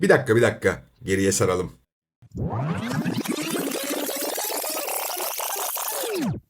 Bir dakika bir dakika. Geriye saralım.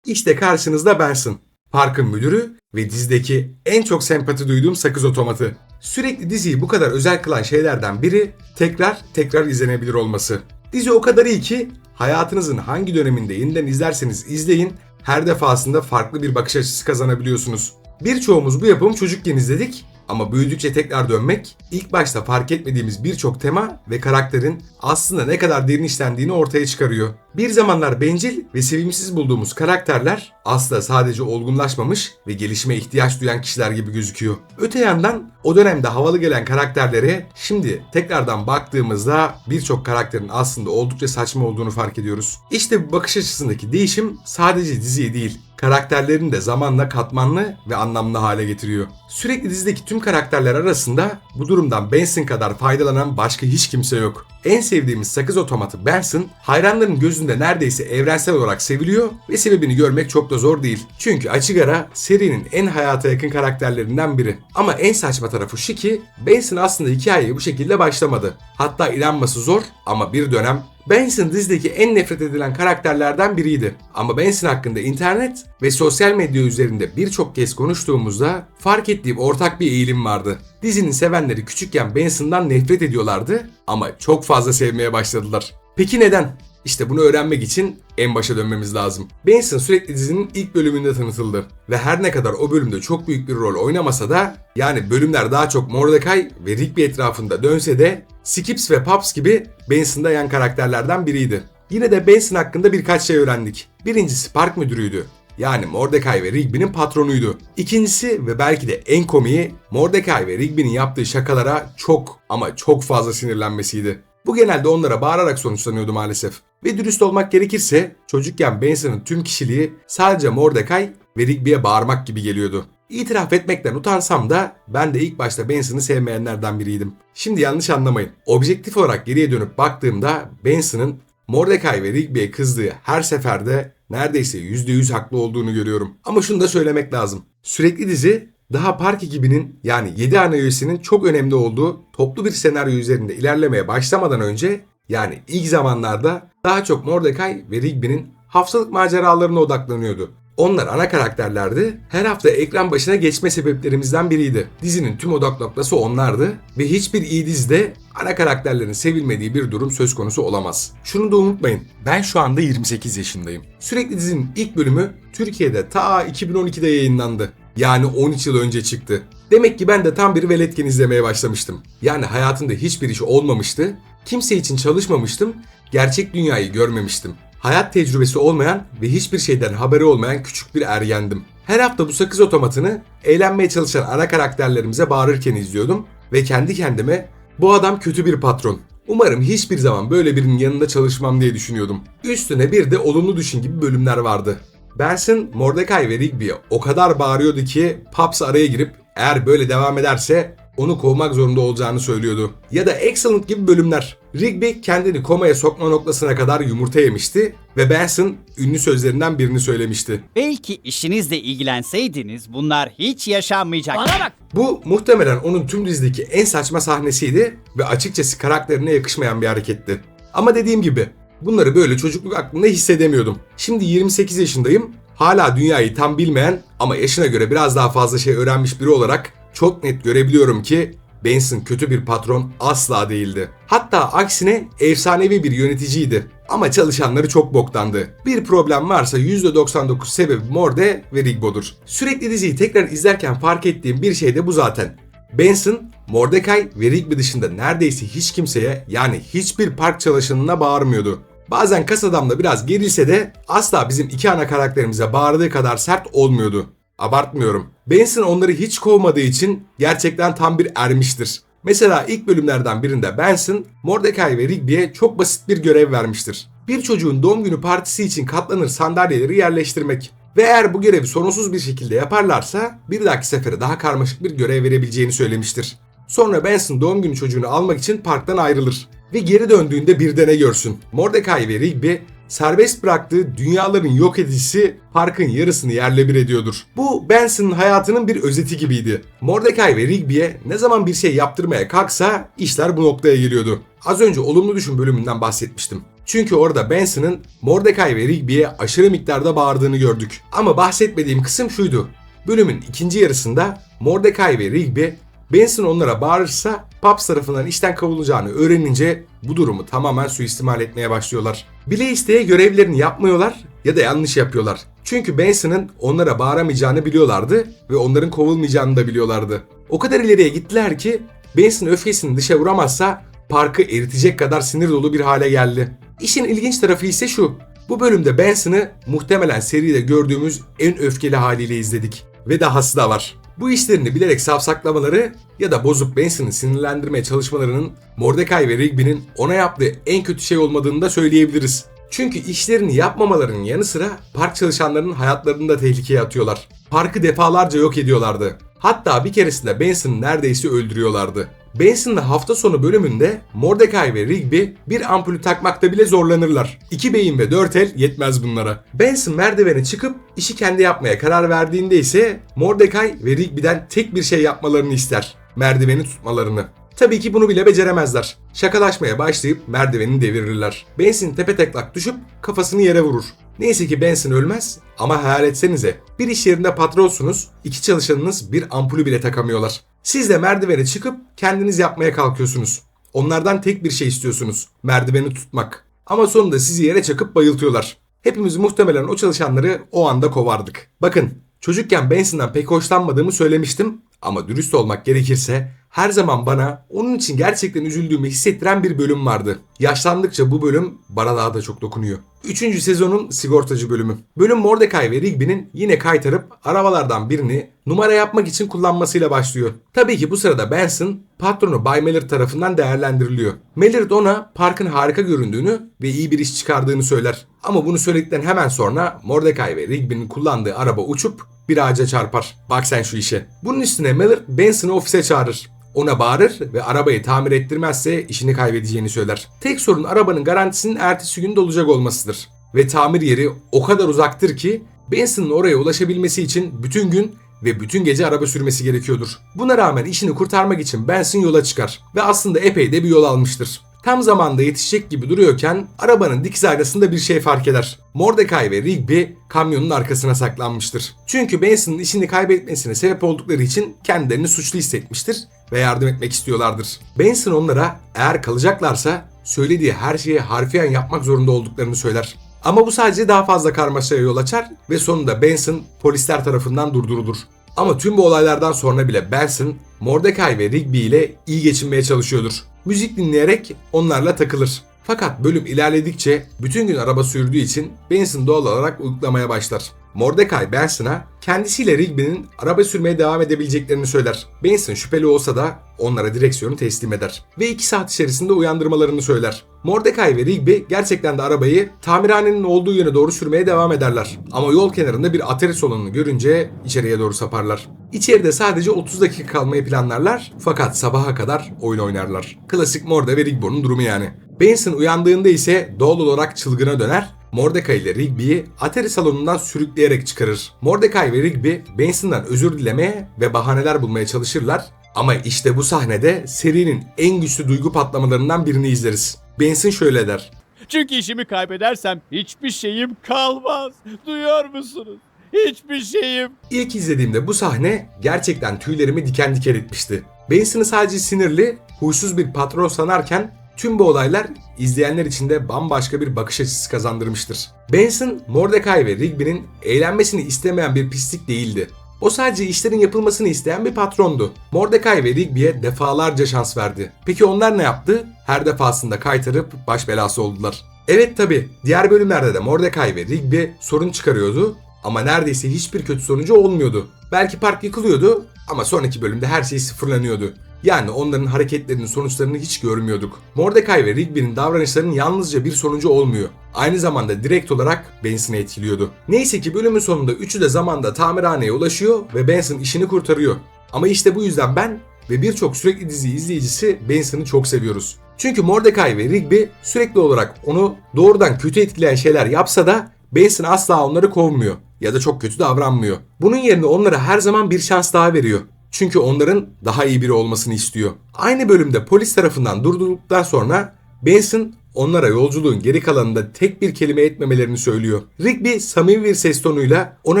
İşte karşınızda bensin. Parkın müdürü ve dizideki en çok sempati duyduğum sakız otomatı. Sürekli diziyi bu kadar özel kılan şeylerden biri tekrar tekrar izlenebilir olması. Dizi o kadar iyi ki hayatınızın hangi döneminde yeniden izlerseniz izleyin her defasında farklı bir bakış açısı kazanabiliyorsunuz. Birçoğumuz bu yapımı çocukken izledik ama büyüdükçe tekrar dönmek, ilk başta fark etmediğimiz birçok tema ve karakterin aslında ne kadar derin işlendiğini ortaya çıkarıyor. Bir zamanlar bencil ve sevimsiz bulduğumuz karakterler aslında sadece olgunlaşmamış ve gelişime ihtiyaç duyan kişiler gibi gözüküyor. Öte yandan o dönemde havalı gelen karakterlere şimdi tekrardan baktığımızda birçok karakterin aslında oldukça saçma olduğunu fark ediyoruz. İşte bu bakış açısındaki değişim sadece diziyi değil, karakterlerini de zamanla katmanlı ve anlamlı hale getiriyor. Sürekli dizideki tüm karakterler arasında bu durumdan Benson kadar faydalanan başka hiç kimse yok. En sevdiğimiz sakız otomatı Benson, hayranların gözünde neredeyse evrensel olarak seviliyor ve sebebini görmek çok da zor değil. Çünkü açık ara serinin en hayata yakın karakterlerinden biri. Ama en saçma tarafı şu ki Benson aslında hikayeye bu şekilde başlamadı. Hatta inanması zor ama bir dönem Benson dizideki en nefret edilen karakterlerden biriydi. Ama Benson hakkında internet ve sosyal medya üzerinde birçok kez konuştuğumuzda fark ettiğim ortak bir eğilim vardı. Dizinin sevenleri küçükken Benson'dan nefret ediyorlardı ama çok fazla sevmeye başladılar. Peki neden? İşte bunu öğrenmek için en başa dönmemiz lazım. Benson sürekli dizinin ilk bölümünde tanıtıldı. Ve her ne kadar o bölümde çok büyük bir rol oynamasa da yani bölümler daha çok Mordecai ve Rigby etrafında dönse de Skips ve Pops gibi Benson'da yan karakterlerden biriydi. Yine de Benson hakkında birkaç şey öğrendik. Birincisi park müdürüydü. Yani Mordecai ve Rigby'nin patronuydu. İkincisi ve belki de en komiği Mordecai ve Rigby'nin yaptığı şakalara çok ama çok fazla sinirlenmesiydi. Bu genelde onlara bağırarak sonuçlanıyordu maalesef. Ve dürüst olmak gerekirse çocukken Benson'ın tüm kişiliği sadece Mordecai ve Rigby'ye bağırmak gibi geliyordu. İtiraf etmekten utansam da ben de ilk başta Benson'ı sevmeyenlerden biriydim. Şimdi yanlış anlamayın. Objektif olarak geriye dönüp baktığımda Benson'ın Mordecai ve Rigby'ye kızdığı her seferde neredeyse %100 haklı olduğunu görüyorum. Ama şunu da söylemek lazım. Sürekli dizi daha park ekibinin yani 7 ana üyesinin çok önemli olduğu toplu bir senaryo üzerinde ilerlemeye başlamadan önce yani ilk zamanlarda daha çok Mordecai ve Rigby'nin haftalık maceralarına odaklanıyordu. Onlar ana karakterlerdi. Her hafta ekran başına geçme sebeplerimizden biriydi. Dizinin tüm odak noktası onlardı ve hiçbir iyi dizide ana karakterlerin sevilmediği bir durum söz konusu olamaz. Şunu da unutmayın. Ben şu anda 28 yaşındayım. Sürekli dizinin ilk bölümü Türkiye'de ta 2012'de yayınlandı. Yani 13 yıl önce çıktı. Demek ki ben de tam bir veletken izlemeye başlamıştım. Yani hayatımda hiçbir iş olmamıştı, kimse için çalışmamıştım, gerçek dünyayı görmemiştim. Hayat tecrübesi olmayan ve hiçbir şeyden haberi olmayan küçük bir ergendim. Her hafta bu sakız otomatını eğlenmeye çalışan ana karakterlerimize bağırırken izliyordum ve kendi kendime bu adam kötü bir patron. Umarım hiçbir zaman böyle birinin yanında çalışmam diye düşünüyordum. Üstüne bir de olumlu düşün gibi bölümler vardı. Benson, Mordecai ve Rigby'ye o kadar bağırıyordu ki Pops araya girip eğer böyle devam ederse onu kovmak zorunda olacağını söylüyordu. Ya da Excellent gibi bölümler. Rigby kendini komaya sokma noktasına kadar yumurta yemişti ve Benson ünlü sözlerinden birini söylemişti. Belki işinizle ilgilenseydiniz bunlar hiç yaşanmayacak. Bana bak. Bu muhtemelen onun tüm dizideki en saçma sahnesiydi ve açıkçası karakterine yakışmayan bir hareketti. Ama dediğim gibi bunları böyle çocukluk aklımda hissedemiyordum. Şimdi 28 yaşındayım. Hala dünyayı tam bilmeyen ama yaşına göre biraz daha fazla şey öğrenmiş biri olarak çok net görebiliyorum ki Benson kötü bir patron asla değildi. Hatta aksine efsanevi bir yöneticiydi. Ama çalışanları çok boktandı. Bir problem varsa %99 sebebi Morde ve Rigbo'dur. Sürekli diziyi tekrar izlerken fark ettiğim bir şey de bu zaten. Benson, Mordecai ve Rigby dışında neredeyse hiç kimseye yani hiçbir park çalışanına bağırmıyordu. Bazen kas adamla biraz gerilse de asla bizim iki ana karakterimize bağırdığı kadar sert olmuyordu. Abartmıyorum. Benson onları hiç kovmadığı için gerçekten tam bir ermiştir. Mesela ilk bölümlerden birinde Benson, Mordecai ve Rigby'ye çok basit bir görev vermiştir. Bir çocuğun doğum günü partisi için katlanır sandalyeleri yerleştirmek. Ve eğer bu görevi sorunsuz bir şekilde yaparlarsa bir dahaki sefere daha karmaşık bir görev verebileceğini söylemiştir. Sonra Benson doğum günü çocuğunu almak için parktan ayrılır. Ve geri döndüğünde bir de ne görsün? Mordecai ve Rigby serbest bıraktığı dünyaların yok edicisi parkın yarısını yerle bir ediyordur. Bu Benson'ın hayatının bir özeti gibiydi. Mordecai ve Rigby'ye ne zaman bir şey yaptırmaya kalksa işler bu noktaya geliyordu. Az önce olumlu düşün bölümünden bahsetmiştim. Çünkü orada Benson'ın Mordecai ve Rigby'ye aşırı miktarda bağırdığını gördük. Ama bahsetmediğim kısım şuydu. Bölümün ikinci yarısında Mordecai ve Rigby Benson onlara bağırırsa Paps tarafından işten kovulacağını öğrenince bu durumu tamamen suistimal etmeye başlıyorlar. Bile isteye görevlerini yapmıyorlar ya da yanlış yapıyorlar. Çünkü Benson'ın onlara bağıramayacağını biliyorlardı ve onların kovulmayacağını da biliyorlardı. O kadar ileriye gittiler ki Benson öfkesini dışa vuramazsa parkı eritecek kadar sinir dolu bir hale geldi. İşin ilginç tarafı ise şu. Bu bölümde Benson'ı muhtemelen seride gördüğümüz en öfkeli haliyle izledik. Ve dahası da var. Bu işlerini bilerek safsaklamaları ya da bozup Benson'ı sinirlendirmeye çalışmalarının Mordecai ve Rigby'nin ona yaptığı en kötü şey olmadığını da söyleyebiliriz. Çünkü işlerini yapmamalarının yanı sıra park çalışanlarının hayatlarını da tehlikeye atıyorlar. Parkı defalarca yok ediyorlardı. Hatta bir keresinde Benson'ı neredeyse öldürüyorlardı. Benson'la hafta sonu bölümünde Mordecai ve Rigby bir ampulü takmakta bile zorlanırlar. İki beyin ve dört el yetmez bunlara. Benson merdivene çıkıp işi kendi yapmaya karar verdiğinde ise Mordecai ve Rigby'den tek bir şey yapmalarını ister. Merdiveni tutmalarını. Tabii ki bunu bile beceremezler. Şakalaşmaya başlayıp merdiveni devirirler. Benson tepe teklak düşüp kafasını yere vurur. Neyse ki Benson ölmez ama hayal etsenize. Bir iş yerinde patronsunuz, iki çalışanınız bir ampulü bile takamıyorlar. Siz de merdivene çıkıp kendiniz yapmaya kalkıyorsunuz. Onlardan tek bir şey istiyorsunuz. Merdiveni tutmak. Ama sonunda sizi yere çakıp bayıltıyorlar. Hepimiz muhtemelen o çalışanları o anda kovardık. Bakın çocukken Benson'dan pek hoşlanmadığımı söylemiştim ama dürüst olmak gerekirse her zaman bana onun için gerçekten üzüldüğümü hissettiren bir bölüm vardı. Yaşlandıkça bu bölüm bana daha da çok dokunuyor. Üçüncü sezonun sigortacı bölümü. Bölüm Mordecai ve Rigby'nin yine kaytarıp arabalardan birini numara yapmak için kullanmasıyla başlıyor. Tabii ki bu sırada Benson patronu Bay Mallard tarafından değerlendiriliyor. Mallard ona parkın harika göründüğünü ve iyi bir iş çıkardığını söyler. Ama bunu söyledikten hemen sonra Mordecai ve Rigby'nin kullandığı araba uçup bir ağaca çarpar. Bak sen şu işe. Bunun üstüne Mallard Benson'ı ofise çağırır. Ona bağırır ve arabayı tamir ettirmezse işini kaybedeceğini söyler. Tek sorun arabanın garantisinin ertesi gün dolacak olmasıdır. Ve tamir yeri o kadar uzaktır ki Benson'ın oraya ulaşabilmesi için bütün gün ve bütün gece araba sürmesi gerekiyordur. Buna rağmen işini kurtarmak için Benson yola çıkar ve aslında epey de bir yol almıştır. Tam zamanda yetişecek gibi duruyorken arabanın dikiz aynasında bir şey fark eder. Mordecai ve Rigby kamyonun arkasına saklanmıştır. Çünkü Benson'ın işini kaybetmesine sebep oldukları için kendilerini suçlu hissetmiştir ve yardım etmek istiyorlardır. Benson onlara eğer kalacaklarsa söylediği her şeyi harfiyen yapmak zorunda olduklarını söyler. Ama bu sadece daha fazla karmaşaya yol açar ve sonunda Benson polisler tarafından durdurulur. Ama tüm bu olaylardan sonra bile Benson, Mordecai ve Rigby ile iyi geçinmeye çalışıyordur. Müzik dinleyerek onlarla takılır. Fakat bölüm ilerledikçe bütün gün araba sürdüğü için Benson doğal olarak uyuklamaya başlar. Mordecai Benson'a kendisiyle Rigby'nin araba sürmeye devam edebileceklerini söyler. Benson şüpheli olsa da onlara direksiyonu teslim eder. Ve 2 saat içerisinde uyandırmalarını söyler. Mordecai ve Rigby gerçekten de arabayı tamirhanenin olduğu yöne doğru sürmeye devam ederler. Ama yol kenarında bir atari salonunu görünce içeriye doğru saparlar. İçeride sadece 30 dakika kalmayı planlarlar fakat sabaha kadar oyun oynarlar. Klasik Morde ve Rigby'nin durumu yani. Benson uyandığında ise doğal olarak çılgına döner Mordecai ile Rigby'yi Atari salonundan sürükleyerek çıkarır. Mordecai ve Rigby Benson'dan özür dilemeye ve bahaneler bulmaya çalışırlar ama işte bu sahnede serinin en güçlü duygu patlamalarından birini izleriz. Benson şöyle der. Çünkü işimi kaybedersem hiçbir şeyim kalmaz. Duyuyor musunuz? Hiçbir şeyim. İlk izlediğimde bu sahne gerçekten tüylerimi diken diken etmişti. Benson'ı sadece sinirli, huysuz bir patron sanarken Tüm bu olaylar izleyenler için de bambaşka bir bakış açısı kazandırmıştır. Benson, Mordecai ve Rigby'nin eğlenmesini istemeyen bir pislik değildi. O sadece işlerin yapılmasını isteyen bir patrondu. Mordecai ve Rigby'ye defalarca şans verdi. Peki onlar ne yaptı? Her defasında kaytarıp baş belası oldular. Evet tabi diğer bölümlerde de Mordecai ve Rigby sorun çıkarıyordu ama neredeyse hiçbir kötü sonucu olmuyordu. Belki park yıkılıyordu ama sonraki bölümde her şey sıfırlanıyordu. Yani onların hareketlerinin sonuçlarını hiç görmüyorduk. Mordecai ve Rigby'nin davranışlarının yalnızca bir sonucu olmuyor. Aynı zamanda direkt olarak Benson'ı etkiliyordu. Neyse ki bölümün sonunda üçü de zamanda tamirhaneye ulaşıyor ve Benson işini kurtarıyor. Ama işte bu yüzden ben ve birçok sürekli dizi izleyicisi Benson'ı çok seviyoruz. Çünkü Mordecai ve Rigby sürekli olarak onu doğrudan kötü etkileyen şeyler yapsa da Benson asla onları kovmuyor ya da çok kötü davranmıyor. Bunun yerine onlara her zaman bir şans daha veriyor. Çünkü onların daha iyi biri olmasını istiyor. Aynı bölümde polis tarafından durdurulduktan sonra Benson onlara yolculuğun geri kalanında tek bir kelime etmemelerini söylüyor. Rigby samimi bir ses tonuyla ona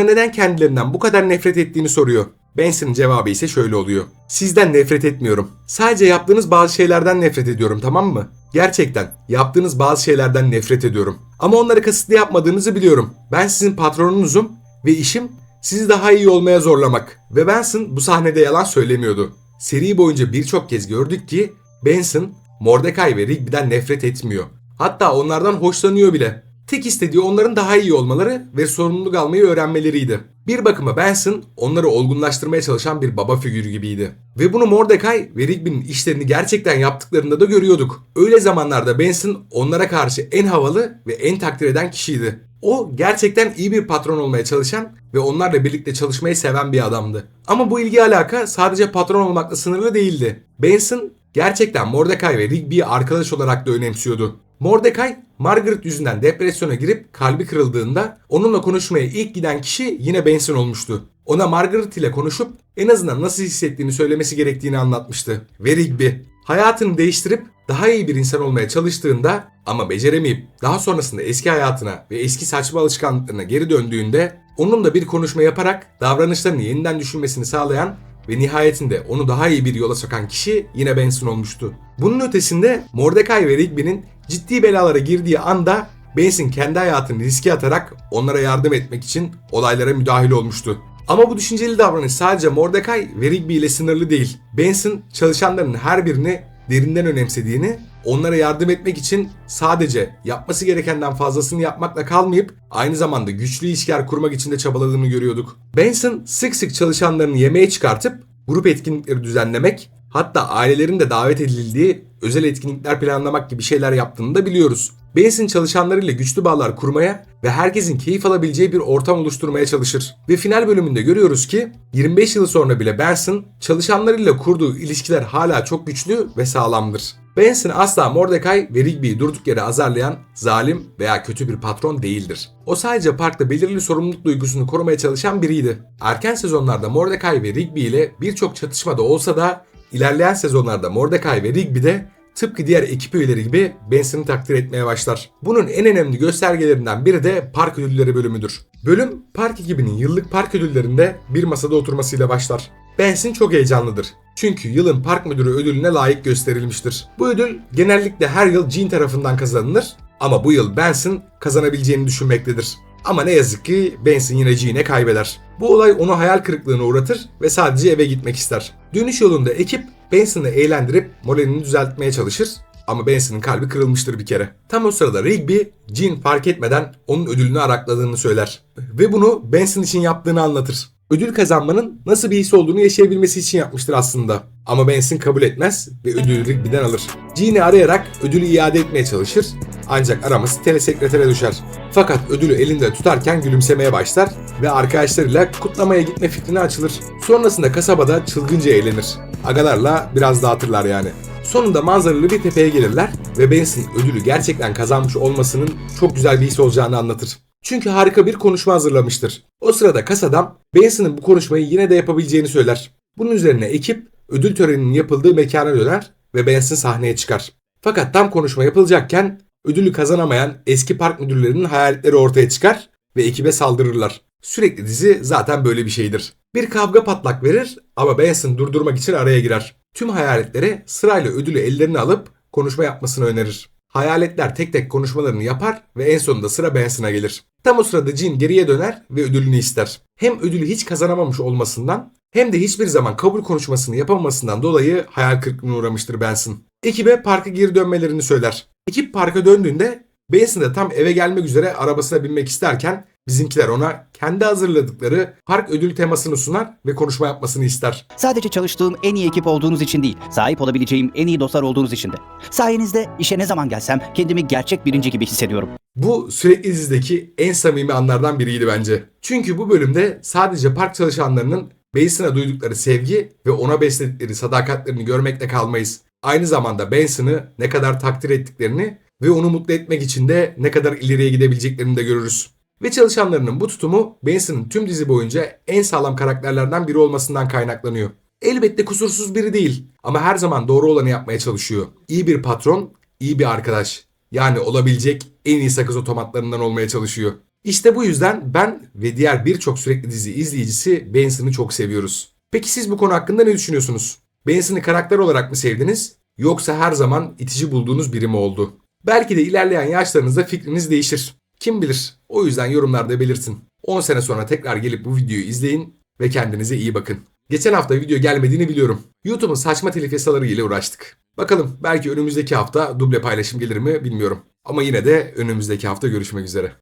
neden kendilerinden bu kadar nefret ettiğini soruyor. Benson'ın cevabı ise şöyle oluyor. Sizden nefret etmiyorum. Sadece yaptığınız bazı şeylerden nefret ediyorum tamam mı? Gerçekten yaptığınız bazı şeylerden nefret ediyorum. Ama onları kasıtlı yapmadığınızı biliyorum. Ben sizin patronunuzum ve işim sizi daha iyi olmaya zorlamak. Ve Benson bu sahnede yalan söylemiyordu. Seri boyunca birçok kez gördük ki Benson Mordecai ve Rigby'den nefret etmiyor. Hatta onlardan hoşlanıyor bile. Tek istediği onların daha iyi olmaları ve sorumluluk almayı öğrenmeleriydi. Bir bakıma Benson onları olgunlaştırmaya çalışan bir baba figürü gibiydi. Ve bunu Mordecai ve Rigby'nin işlerini gerçekten yaptıklarında da görüyorduk. Öyle zamanlarda Benson onlara karşı en havalı ve en takdir eden kişiydi. O gerçekten iyi bir patron olmaya çalışan ve onlarla birlikte çalışmayı seven bir adamdı. Ama bu ilgi alaka sadece patron olmakla sınırlı değildi. Benson gerçekten Mordecai ve Rigby'yi arkadaş olarak da önemsiyordu. Mordecai, Margaret yüzünden depresyona girip kalbi kırıldığında onunla konuşmaya ilk giden kişi yine Benson olmuştu. Ona Margaret ile konuşup en azından nasıl hissettiğini söylemesi gerektiğini anlatmıştı. Ve Rigby, hayatını değiştirip daha iyi bir insan olmaya çalıştığında ama beceremeyip daha sonrasında eski hayatına ve eski saçma alışkanlıklarına geri döndüğünde onunla bir konuşma yaparak davranışlarını yeniden düşünmesini sağlayan ve nihayetinde onu daha iyi bir yola sokan kişi yine Benson olmuştu. Bunun ötesinde Mordecai ve Rigby'nin ciddi belalara girdiği anda Benson kendi hayatını riske atarak onlara yardım etmek için olaylara müdahil olmuştu. Ama bu düşünceli davranış sadece Mordecai ve Rigby ile sınırlı değil. Benson çalışanların her birini derinden önemsediğini, onlara yardım etmek için sadece yapması gerekenden fazlasını yapmakla kalmayıp aynı zamanda güçlü ilişkiler kurmak için de çabaladığını görüyorduk. Benson sık sık çalışanlarını yemeğe çıkartıp grup etkinlikleri düzenlemek, hatta ailelerin de davet edildiği özel etkinlikler planlamak gibi şeyler yaptığını da biliyoruz. Benson çalışanlarıyla güçlü bağlar kurmaya ve herkesin keyif alabileceği bir ortam oluşturmaya çalışır. Ve final bölümünde görüyoruz ki 25 yıl sonra bile Benson çalışanlarıyla kurduğu ilişkiler hala çok güçlü ve sağlamdır. Benson asla Mordecai ve Rigby'yi durduk yere azarlayan, zalim veya kötü bir patron değildir. O sadece parkta belirli sorumluluk duygusunu korumaya çalışan biriydi. Erken sezonlarda Mordecai ve Rigby ile birçok çatışma da olsa da ilerleyen sezonlarda Mordecai ve Rigby tıpkı diğer ekip üyeleri gibi Benson'ı takdir etmeye başlar. Bunun en önemli göstergelerinden biri de park ödülleri bölümüdür. Bölüm park ekibinin yıllık park ödüllerinde bir masada oturmasıyla başlar. Benson çok heyecanlıdır. Çünkü yılın park müdürü ödülüne layık gösterilmiştir. Bu ödül genellikle her yıl Jean tarafından kazanılır ama bu yıl Benson kazanabileceğini düşünmektedir. Ama ne yazık ki Benson yine Jean'e kaybeder. Bu olay onu hayal kırıklığına uğratır ve sadece eve gitmek ister. Dönüş yolunda ekip Benson'ı eğlendirip moralini düzeltmeye çalışır ama Benson'ın kalbi kırılmıştır bir kere. Tam o sırada Rigby, Jean fark etmeden onun ödülünü arakladığını söyler. Ve bunu Benson için yaptığını anlatır. Ödül kazanmanın nasıl bir his olduğunu yaşayabilmesi için yapmıştır aslında. Ama Benson kabul etmez ve ödülü Rigby'den alır. Jean'i arayarak ödülü iade etmeye çalışır ancak araması telesekretere düşer. Fakat ödülü elinde tutarken gülümsemeye başlar ve arkadaşlarıyla kutlamaya gitme fikrine açılır. Sonrasında kasabada çılgınca eğlenir. Agalarla biraz dağıtırlar yani. Sonunda manzaralı bir tepeye gelirler ve Benson ödülü gerçekten kazanmış olmasının çok güzel bir his olacağını anlatır. Çünkü harika bir konuşma hazırlamıştır. O sırada kasadam Benson'ın bu konuşmayı yine de yapabileceğini söyler. Bunun üzerine ekip ödül töreninin yapıldığı mekana döner ve Benson sahneye çıkar. Fakat tam konuşma yapılacakken ödülü kazanamayan eski park müdürlerinin hayaletleri ortaya çıkar ve ekibe saldırırlar. Sürekli dizi zaten böyle bir şeydir. Bir kavga patlak verir ama Benson durdurmak için araya girer. Tüm hayaletlere sırayla ödülü ellerine alıp konuşma yapmasını önerir. Hayaletler tek tek konuşmalarını yapar ve en sonunda sıra Benson'a gelir. Tam o sırada Jean geriye döner ve ödülünü ister. Hem ödülü hiç kazanamamış olmasından hem de hiçbir zaman kabul konuşmasını yapamamasından dolayı hayal kırıklığına uğramıştır Benson. Ekibe parka geri dönmelerini söyler. Ekip parka döndüğünde Benson da tam eve gelmek üzere arabasına binmek isterken bizimkiler ona kendi hazırladıkları park ödül temasını sunar ve konuşma yapmasını ister. Sadece çalıştığım en iyi ekip olduğunuz için değil, sahip olabileceğim en iyi dostlar olduğunuz için de. Sayenizde işe ne zaman gelsem kendimi gerçek birinci gibi hissediyorum. Bu sürekli dizideki en samimi anlardan biriydi bence. Çünkü bu bölümde sadece park çalışanlarının Benson'a duydukları sevgi ve ona besledikleri sadakatlerini görmekle kalmayız. Aynı zamanda Benson'ı ne kadar takdir ettiklerini ve onu mutlu etmek için de ne kadar ileriye gidebileceklerini de görürüz. Ve çalışanlarının bu tutumu Benson'ın tüm dizi boyunca en sağlam karakterlerden biri olmasından kaynaklanıyor. Elbette kusursuz biri değil ama her zaman doğru olanı yapmaya çalışıyor. İyi bir patron, iyi bir arkadaş. Yani olabilecek en iyi sakız otomatlarından olmaya çalışıyor. İşte bu yüzden ben ve diğer birçok sürekli dizi izleyicisi Benson'ı çok seviyoruz. Peki siz bu konu hakkında ne düşünüyorsunuz? Benson'ı karakter olarak mı sevdiniz? Yoksa her zaman itici bulduğunuz biri mi oldu? Belki de ilerleyen yaşlarınızda fikriniz değişir. Kim bilir? O yüzden yorumlarda belirtin. 10 sene sonra tekrar gelip bu videoyu izleyin ve kendinize iyi bakın. Geçen hafta video gelmediğini biliyorum. YouTube'un saçma telif yasaları ile uğraştık. Bakalım belki önümüzdeki hafta duble paylaşım gelir mi bilmiyorum. Ama yine de önümüzdeki hafta görüşmek üzere.